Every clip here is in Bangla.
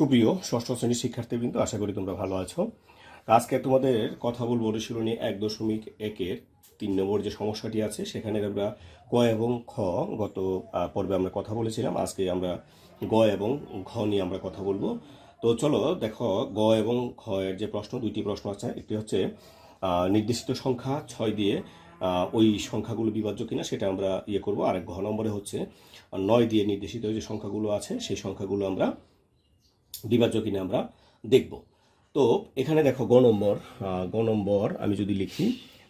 সুপ্রিয় ষষ্ঠ শ্রেণির শিক্ষার্থীবৃন্দ, আশা করি তোমরা ভালো আছো। আজকে তোমাদের কথা বলব অনুশীলনী এক দশমিক একের তিন নম্বর যে সমস্যাটি আছে, সেখানে আমরা ক এবং খ গত পর্বে আমরা কথা বলেছিলাম। আজকে আমরা গ এবং ঘ নিয়ে আমরা কথা বলব। তো চলো দেখো, গ এবং খ এর যে প্রশ্ন, দুইটি প্রশ্ন আছে। একটি হচ্ছে নির্দেশিত সংখ্যা ছয় দিয়ে ওই সংখ্যাগুলো বিভাজ্য কিনা সেটা আমরা ইয়ে করব। আর ঘ নম্বরে হচ্ছে, নয় দিয়ে নির্দেশিত যে সংখ্যাগুলো আছে, সেই সংখ্যাগুলো আমরা বিভাজ্য কিনা আমরা দেখব। তো এখানে দেখো গ নম্বর গ নম্বর আমি যদি লিখি,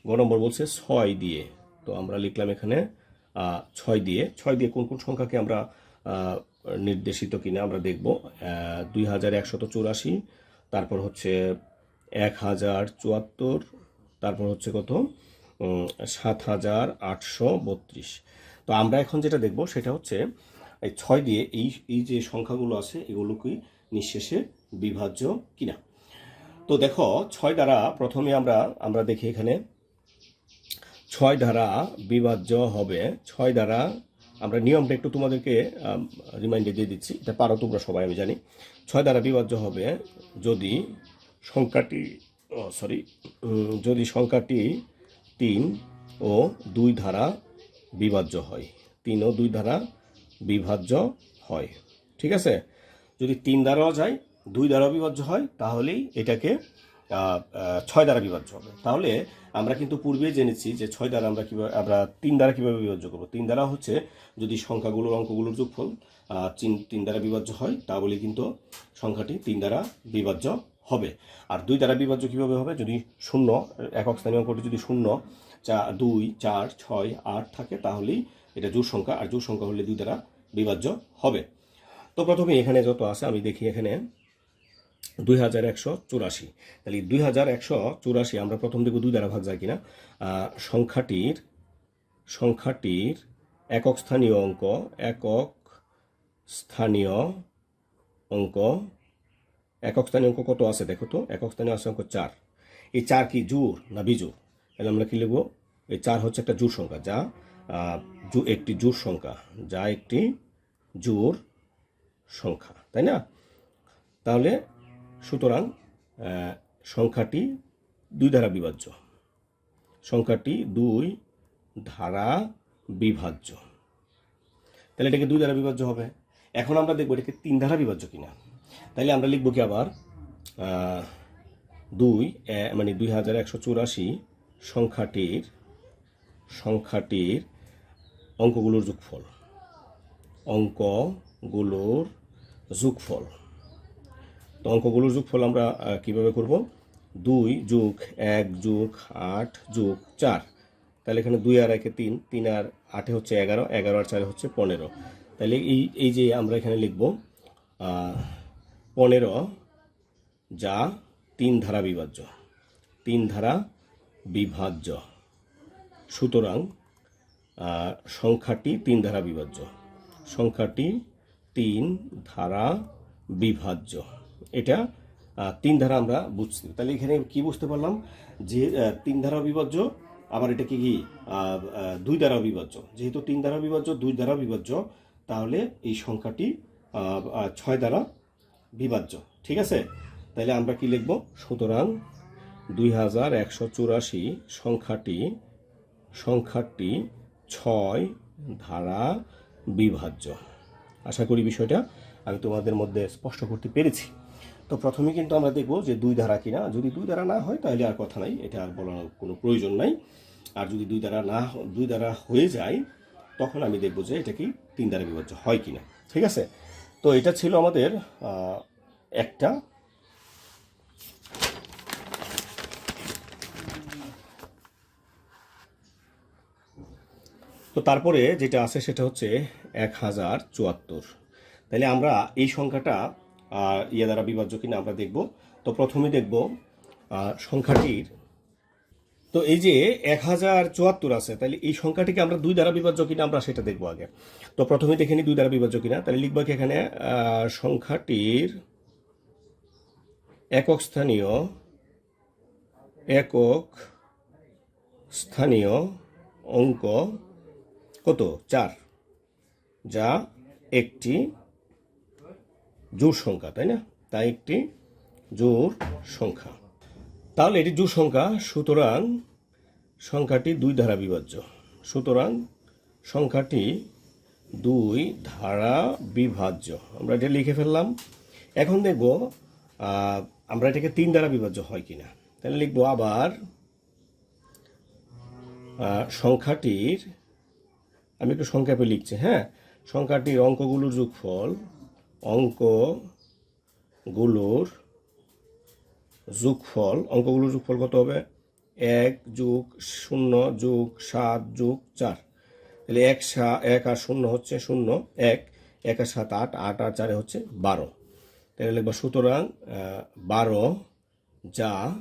গ নম্বর বলছে ছয় দিয়ে। তো আমরা লিখলাম এখানে ছয় দিয়ে। ছয় দিয়ে কোন কোন সংখ্যাকে আমরা নির্দেশিত কিনা আমরা দেখব। দুই হাজার একশত চুরাশি, তারপর হচ্ছে এক হাজার চুয়াত্তর, তারপর হচ্ছে কত? সাত হাজার আটশো বত্রিশ। তো আমরা এখন যেটা দেখব সেটা হচ্ছে, এই ছয় দিয়ে এই এই যে সংখ্যাগুলো আছে, এগুলো কি নিঃশেষে বিভাজ্য কিনা? তো দেখো, ছয় দ্বারা প্রথমে আমরা আমরা দেখি এখানে, ছয় ধারা বিভাজ্য হবে। ছয় ধারা আমরা নিয়মটা একটু তোমাদেরকে রিমাইন্ডে দিয়ে দিচ্ছি। এটা পারো তোমরা সবাই, আমি জানি। ছয় দ্বারা বিভাজ্য হবে যদি সংখ্যাটি সরি যদি সংখ্যাটি তিন ও দুই ধারা বিভাজ্য হয়। তিন ও দুই ধারা বিভাজ্য হয়। ঠিক আছে? যদি তিন দ্বারাও যায়, দুই দ্বারা বিভাজ্য হয়, তাহলেই এটাকে ছয় দ্বারা বিভাজ্য হবে। তাহলে আমরা কিন্তু পূর্বে জেনেছি যে ছয় দ্বারা আমরা কীভাবে, আমরা তিন দ্বারা কীভাবে বিভাজ্য করব? তিন দ্বারা হচ্ছে যদি সংখ্যাগুলোর অঙ্কগুলোর যোগফল তিন তিন দ্বারা বিভাজ্য হয় তাহলে কিন্তু সংখ্যাটি তিন দ্বারা বিভাজ্য হবে। আর দুই দ্বারা বিভাজ্য কীভাবে হবে? যদি শূন্য, একক স্থানীয় অঙ্কটি যদি শূন্য, চা, দুই, চার, ছয়, আট থাকে, তাহলেই এটা জোর সংখ্যা, আর জোর সংখ্যা হলে দুই দ্বারা বিভাজ্য হবে। তো প্রথমে এখানে যত আছে, আমি দেখি এখানে দুই হাজার একশো চুরাশি। তাহলে দুই হাজার একশো চুরাশি আমরা প্রথম দেখব দুই দ্বারা ভাগ যায় কিনা। সংখ্যাটির সংখ্যাটির একক স্থানীয় অঙ্ক, একক স্থানীয় অঙ্ক, একক স্থানীয় অঙ্ক কত আছে দেখো তো? একক স্থানীয় আছে অঙ্ক চার। এই চার কি জোর না বিজোর তাহলে আমরা কি লিখব? এই চার হচ্ছে একটা জোর সংখ্যা, যা একটি জোর সংখ্যা, যা একটি জোর সংখ্যা, তাই না? তাহলে সুতরাং সংখ্যাটি দুই দ্বারা বিভাজ্য। সংখ্যাটি দুই ধারা বিভাজ্য। তাহলে এটাকে দুই দ্বারা বিভাজ্য হবে। এখন আমরা দেখব এটাকে তিন ধারা বিভাজ্য কিনা। তাহলে আমরা লিখব কি আবার? দুই মানে দুই হাজার একশো চুরাশি সংখ্যাটির সংখ্যাটির অঙ্কগুলোর যোগফল। অঙ্কগুলোর যোগফল। তো অঙ্কগুলোর যোগফল আমরা কীভাবে করব? দুই যোগ এক যোগ আট যোগ চার। তাহলে এখানে দুই আর একে তিন তিন আর আটে হচ্ছে এগারো এগারো আর চারে হচ্ছে পনেরো। তাহলে এই এই যে আমরা এখানে লিখব পনেরো যা তিন ধারা বিভাজ্য। তিন ধারা বিভাজ্য। সুতরাং সংখ্যাটি তিন ধারা বিভাজ্য। সংখ্যাটি তিন ধারা বিভাজ্য। এটা তিন ধারা আমরা বুঝছি। তাহলে এখানে কি বুঝতে পারলাম? যে তিন ধারা বিভাজ্য, আবার এটা কি দুই দ্বারা বিভাজ্য। যেহেতু তিন দ্বারা বিভাজ্য, দুই দ্বারা বিভাজ্য, তাহলে এই সংখ্যাটি ছয় দ্বারা বিভাজ্য। ঠিক আছে? তাহলে আমরা কি লিখব? সুতরাং দুই হাজার একশো চুরাশি সংখ্যাটি সংখ্যাটি ছয় ধারা বিভাজ্য। আশা করি বিষয়টা আমি তোমাদের মধ্যে স্পষ্ট করতে পেরেছি। তো প্রথমে কিন্তু আমরা দেখব যে দুই ধারা কিনা। যদি দুই ধারা না হয়, তাহলে আর কথা নাই। এটা আর বলার কোনো প্রয়োজন নাই। আর যদি দুই ধারা না, দুই ধারা হয়ে যায়, তখন আমি দেখব যে এটা কি তিন ধারা বিভাজ্য হয় কিনা। ঠিক আছে? তো এটা ছিল আমাদের একটা তো তারপরে যেটা আছে সেটা হচ্ছে এক হাজার চুয়াত্তর। তাহলে আমরা এই সংখ্যাটা ইয়ে দ্বারা বিভাজ্য কিনা আমরা দেখব। তো প্রথমে দেখব সংখ্যাটির। তো এই যে এক হাজার চুয়াত্তর আছে তাহলে এই সংখ্যাটিকে আমরা দুই দ্বারা বিভাজ্য কিনা আমরা সেটা দেখব আগে। তো প্রথমে দেখে নিই দুই দ্বারা বিভাজ্য কিনা তাহলে লিখব কি এখানে সংখ্যাটির একক স্থানীয় একক স্থানীয় অঙ্ক কত? চার। যা একটি জোর সংখ্যা, তাই না? তাই একটি জোড় সংখ্যা। তাহলে এটি জোড় সংখ্যা, সুতরাং সংখ্যাটি দুই ধারা বিভাজ্য। সুতরাং সংখ্যাটি দুই ধারা বিভাজ্য। আমরা এটা লিখে ফেললাম। এখন দেখব আমরা এটাকে তিন দ্বারা বিভাজ্য হয় কিনা। তাহলে লিখব আবার সংখ্যাটির আমি একটু সংক্ষেপে লিখছি হ্যাঁ? সংখ্যাটির অঙ্কগুলোর যোগফল অঙ্কগুলোর যোগফল অঙ্কগুলোর যোগফল কত হবে? এক যোগ শূন্য যোগ সাত যোগ চার। তাহলে এক সা, এক আর শূন্য হচ্ছে শূন্য, এক। এক আর সাত আট আট আর চারে হচ্ছে বারো। তাহলে লিখবা, সুতরাং বারো যা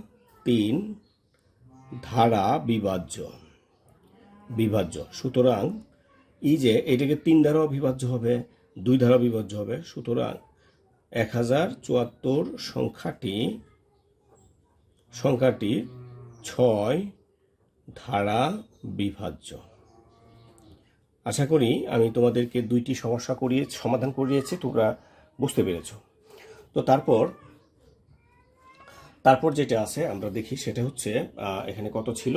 তিন ধারা বিভাজ্য বিভাজ্য। সুতরাং এই যে এটাকে তিন ধারাও অবিভাজ্য হবে, দুই ধারা বিভাজ্য হবে। সুতরাং এক হাজার চুয়াত্তর সংখ্যাটি সংখ্যাটি ছয় ধারা বিভাজ্য। আশা করি আমি তোমাদেরকে দুইটি সমস্যা করিয়ে, সমাধান করিয়েছি, তোমরা বুঝতে পেরেছ। তো তারপর তারপর যেটা আছে, আমরা দেখি সেটা হচ্ছে এখানে কত ছিল?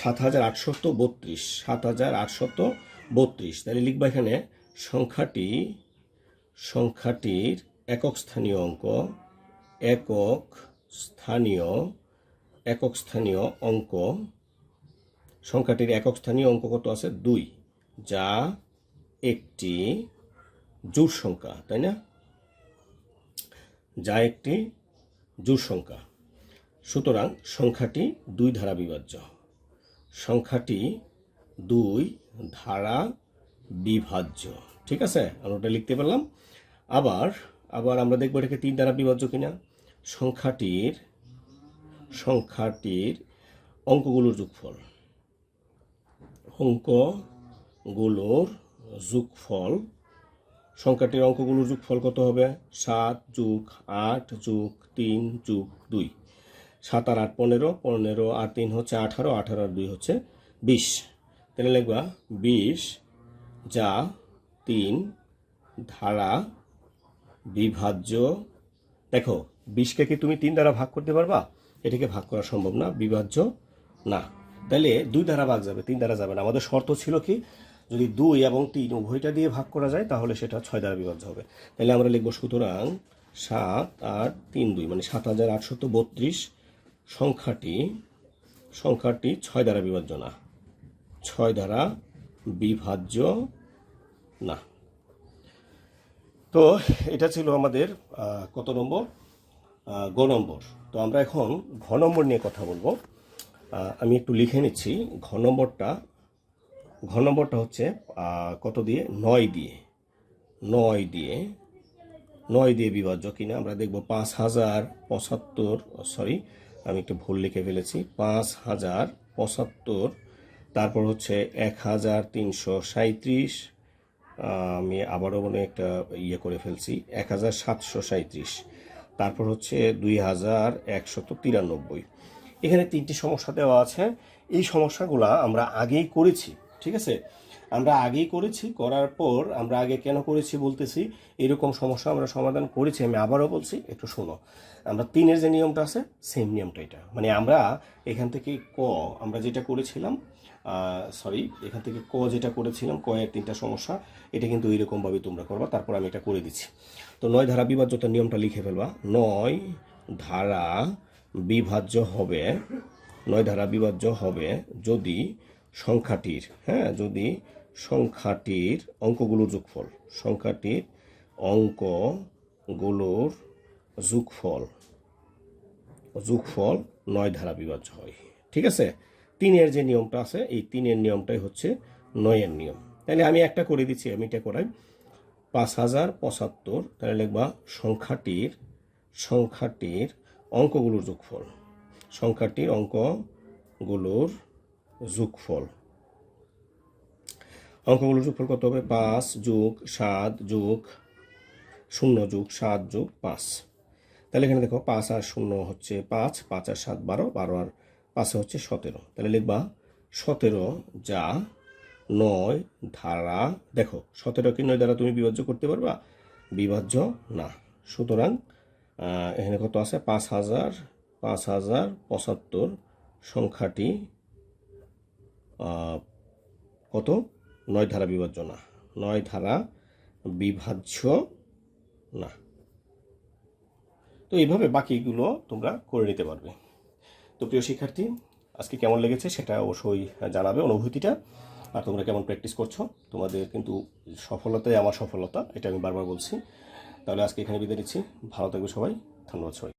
সাত হাজার আটশত বত্রিশ, সাত হাজার আটশত বত্রিশ। তাহলে লিখবা এখানে সংখ্যাটি, সংখ্যাটির একক স্থানীয় অঙ্ক, একক স্থানীয় একক স্থানীয় অঙ্ক। সংখ্যাটির একক স্থানীয় অঙ্ক কত আছে? দুই, যা একটি জোড় সংখ্যা, তাই না? যা একটি জোড় সংখ্যা। সুতরাং সংখ্যাটি দুই ধারা বিভাজ্য। সংখ্যাটি দুই ধারা বিভাজ্য। ঠিক আছে? আমরা ওটা লিখতে পারলাম। আবার আবার আমরা দেখব এটাকে তিন দ্বারা বিভাজ্য কিনা। সংখ্যাটির সংখ্যাটির অঙ্কগুলোর যোগফল। অঙ্কগুলোর যোগফল। সংখ্যাটির অঙ্কগুলোর যোগফল কত হবে? সাত যোগ আট যোগ তিন যোগ দুই। সাত আর আট পনেরো পনেরো আর তিন হচ্ছে আঠারো আঠারো আর দুই হচ্ছে বিশ। তাহলে লিখবা বিশ যা তিন ধারা বিভাজ্য। দেখো, বিশকে কি তুমি তিন দ্বারা ভাগ করতে পারবা? এটাকে ভাগ করা সম্ভব না, বিভাজ্য না। তাহলে দুই দ্বারা ভাগ যাবে, তিন দ্বারা যাবে না। আমাদের শর্ত ছিল কি, যদি দুই এবং তিন উভয়টা দিয়ে ভাগ করা যায়, তাহলে সেটা ছয় দ্বারা বিভাজ্য হবে। তাহলে আমরা লিখব সুতরাং সাত, আট, তিন, দুই মানে সাত হাজার আটশত বত্রিশ। সংখ্যাটি সংখ্যাটি ছয় দ্বারা বিভাজ্য না। ছয় দ্বারা বিভাজ্য না। তো এটা ছিল আমাদের কত নম্বর? গ নম্বর। তো আমরা এখন ঘ নম্বর নিয়ে কথা বলব। আমি একটু লিখে নিচ্ছি। ঘ নম্বরটা ঘ নম্বরটা হচ্ছে কত দিয়ে? নয় দিয়ে। নয় দিয়ে। নয় দিয়ে বিভাজ্য কিনা? আমরা দেখব পাঁচ হাজার পঁচাত্তর, সরি, আমি একটু ভুল লিখে ফেলেছি। পাঁচ হাজার পঁচাত্তর তারপর হচ্ছে এক হাজার তিনশো সাঁত্রিশ আমি আবারও মনে একটা ইয়ে করে ফেলছি, এক হাজার সাতশো সাঁত্রিশ তারপর হচ্ছে দুই হাজার একশত তিরানব্বই। এখানে তিনটি সমস্যা দেওয়া আছে। এই সমস্যাগুলা আমরা আগেই করেছি, ঠিক আছে? আমরা আগেই করেছি, করার পর আমরা আগে কেন করেছি বলতেছি, এরকম সমস্যা আমরা সমাধান করেছি, আমি আবারও বলছি, একটু শোনো। আমরা তিনের যে নিয়মটা আছে সেম নিয়মটা এটা। মানে আমরা এখান থেকে ক, আমরা যেটা করেছিলাম সরি এখান থেকে ক যেটা করেছিলাম, ক এর তিনটা সমস্যা, এটা কিন্তু এইরকমভাবে তোমরা করবা, তারপর আমি এটা করে দিচ্ছি। তো নয় ধারা বিভাজ্যতার নিয়মটা লিখে ফেলবা। নয় ধারা বিভাজ্য হবে, নয় ধারা বিভাজ্য হবে যদি সংখ্যাটির হ্যাঁ যদি সংখ্যাটির অঙ্কগুলোর যোগফল। সংখ্যাটির অঙ্কগুলোর যোগফল। যোগফল নয় ধারা বিভাজ্য হয়। ঠিক আছে? তিনের যে নিয়মটা আছে, এই তিনের নিয়মটাই হচ্ছে নয়ের নিয়ম। তাহলে আমি একটা করে দিচ্ছি, আমি এটা করাই। পাঁচ হাজার পঁচাত্তর, তাহলে লিখবা সংখ্যাটির সংখ্যাটির অঙ্কগুলোর যোগফল। সংখ্যাটির অঙ্কগুলোর যোগফল। অঙ্কগুলোর যোগফল কত হবে পাঁচ যোগ সাত যোগ শূন্য যোগ সাত যোগ পাঁচ। তাহলে এখানে দেখো পাঁচ আর শূন্য হচ্ছে পাঁচ পাঁচ আর সাত বারো বারো আর পাঁচে হচ্ছে সতেরো। তাহলে লিখবা সতেরো যা নয় ধারা, দেখো সতেরো কি নয় দ্বারা তুমি বিভাজ্য করতে পারবা? বিভাজ্য না। সুতরাং এখানে কত আছে? পাঁচ হাজার পাঁচ হাজার পঁচাত্তর সংখ্যাটি কত? নয় ধারা বিভাজ্য না। নয় ধারা বিভাজ্য না। তো এইভাবে বাকিগুলো তোমরা করে নিতে পারবে। তো প্রিয় শিক্ষার্থী, আজকে কেমন লেগেছে সেটা অবশ্যই জানাবে অনুভূতিটা। আর তোমরা কেমন প্র্যাকটিস করছ, তোমাদের কিন্তু সফলতাই আমার সফলতা, এটা আমি বারবার বলছি। তাহলে আজকে এখানে বিদায় নিচ্ছি। ভালো থাকবে সবাই। ধন্যবাদ সবাই